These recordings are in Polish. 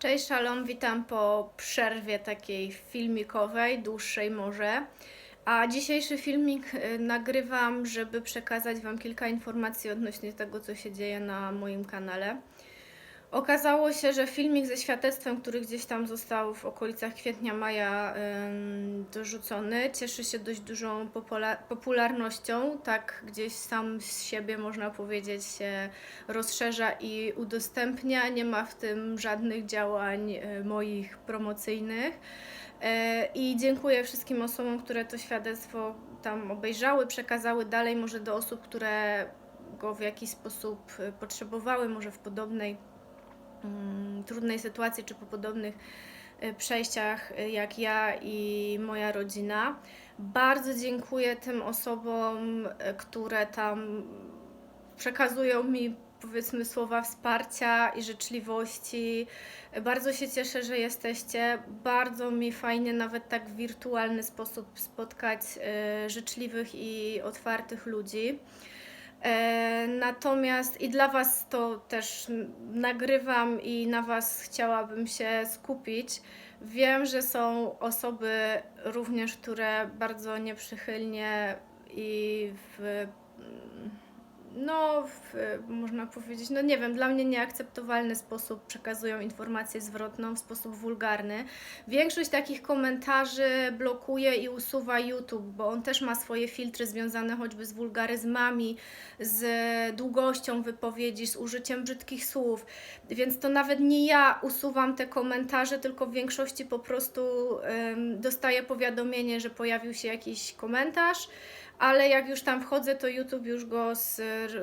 Cześć Szalom, witam po przerwie takiej filmikowej, dłuższej może. A dzisiejszy filmik y, nagrywam, żeby przekazać Wam kilka informacji odnośnie tego, co się dzieje na moim kanale. Okazało się, że filmik ze świadectwem, który gdzieś tam został w okolicach kwietnia, maja dorzucony, cieszy się dość dużą popula- popularnością. Tak gdzieś sam z siebie, można powiedzieć, się rozszerza i udostępnia. Nie ma w tym żadnych działań y, moich promocyjnych. E, I dziękuję wszystkim osobom, które to świadectwo tam obejrzały, przekazały dalej, może do osób, które go w jakiś sposób y, potrzebowały, może w podobnej trudnej sytuacji czy po podobnych y, przejściach y, jak ja i moja rodzina. Bardzo dziękuję tym osobom, y, które tam przekazują mi powiedzmy słowa wsparcia i życzliwości. Bardzo się cieszę, że jesteście. Bardzo mi fajnie nawet tak w wirtualny sposób spotkać życzliwych i otwartych ludzi. E, Natomiast i dla Was to też nagrywam i na Was chciałabym się skupić. Wiem, że są osoby również, które bardzo nieprzychylnie i w, no, można powiedzieć, no nie wiem, dla mnie nieakceptowalny sposób przekazują informację zwrotną w sposób wulgarny. Większość takich komentarzy blokuje i usuwa YouTube, bo on też ma swoje filtry związane choćby z wulgaryzmami, z długością wypowiedzi, z użyciem brzydkich słów. Więc to nawet nie ja usuwam te komentarze, tylko w większości po prostu ym, dostaję powiadomienie, że pojawił się jakiś komentarz. Ale jak już tam wchodzę, to YouTube już go z,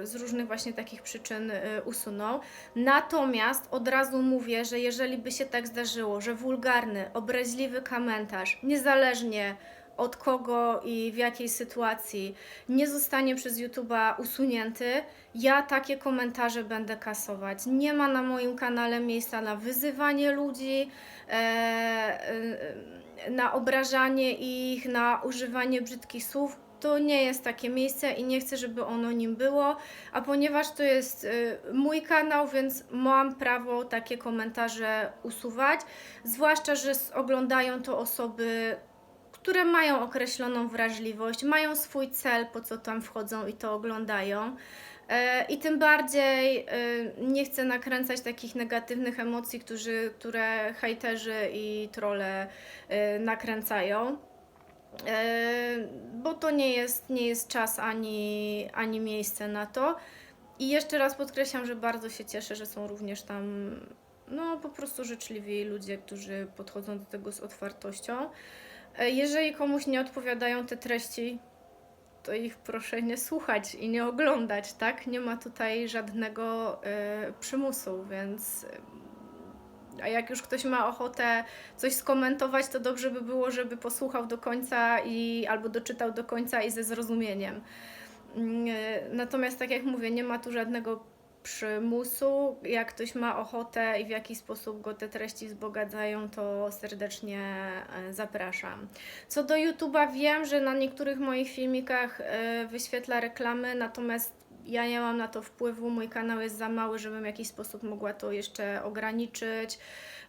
z różnych właśnie takich przyczyn y, usunął. Natomiast od razu mówię, że jeżeli by się tak zdarzyło, że wulgarny, obraźliwy komentarz, niezależnie od kogo i w jakiej sytuacji nie zostanie przez YouTube'a usunięty, ja takie komentarze będę kasować. Nie ma na moim kanale miejsca na wyzywanie ludzi, e, e, na obrażanie ich, na używanie brzydkich słów. To nie jest takie miejsce i nie chcę, żeby ono nim było, a ponieważ to jest y, mój kanał, więc mam prawo takie komentarze usuwać, zwłaszcza, że oglądają to osoby które mają określoną wrażliwość, mają swój cel, po co tam wchodzą i to oglądają. E, I tym bardziej e, nie chcę nakręcać takich negatywnych emocji, którzy, które hejterzy i trole e, nakręcają. E, Bo to nie jest, nie jest czas ani, ani miejsce na to. I jeszcze raz podkreślam, że bardzo się cieszę, że są również tam no, po prostu życzliwi ludzie, którzy podchodzą do tego z otwartością. E, Jeżeli komuś nie odpowiadają te treści, to ich proszę nie słuchać i nie oglądać, tak? Nie ma tutaj żadnego e, przymusu, więc. A jak już ktoś ma ochotę coś skomentować, to dobrze by było, żeby posłuchał do końca i albo doczytał do końca i ze zrozumieniem. Mm, e, Natomiast, tak jak mówię, nie ma tu żadnego przymusu. Jak ktoś ma ochotę i w jakiś sposób go te treści wzbogacają, to serdecznie e, zapraszam. Co do YouTube'a, wiem, że na niektórych moich filmikach e, wyświetla reklamy, natomiast ja nie mam na to wpływu. Mój kanał jest za mały, żebym w jakiś sposób mogła to jeszcze ograniczyć,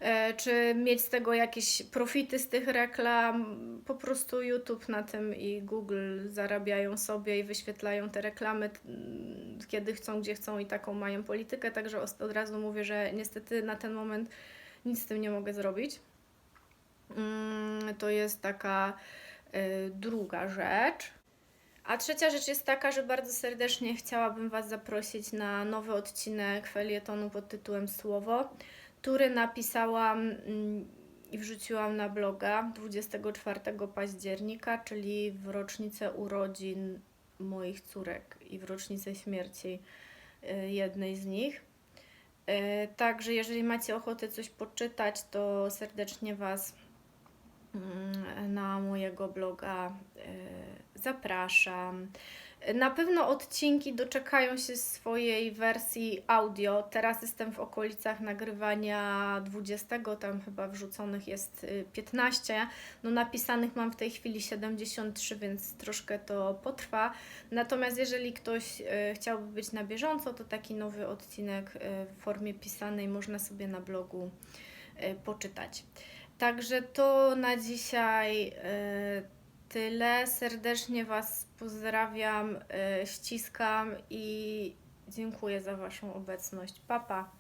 e, czy mieć z tego jakieś profity z tych reklam. Po prostu YouTube na tym i Google zarabiają sobie i wyświetlają te reklamy kiedy chcą, gdzie chcą i taką mają politykę. Także od razu mówię, że niestety na ten moment nic z tym nie mogę zrobić. Mm, To jest taka y, druga rzecz. A trzecia rzecz jest taka, że bardzo serdecznie chciałabym Was zaprosić na nowy odcinek felietonu pod tytułem Słowo, który napisałam mm, i wrzuciłam na bloga 24 października, czyli w rocznicę urodzin moich córek i w rocznicę śmierci y, jednej z nich. Y, Także jeżeli macie ochotę coś poczytać, to serdecznie Was mm, na mojego bloga y, zapraszam. Na pewno odcinki doczekają się swojej wersji audio. Teraz jestem w okolicach nagrywania 20, tam chyba wrzuconych jest y, 15. No napisanych mam w tej chwili 73, więc troszkę to potrwa. Natomiast jeżeli ktoś y, chciałby być na bieżąco, to taki nowy odcinek y, w formie pisanej można sobie na blogu y, poczytać. Także to na dzisiaj y, tyle. Serdecznie Was pozdrawiam, y, ściskam i dziękuję za Waszą obecność. Pa, pa.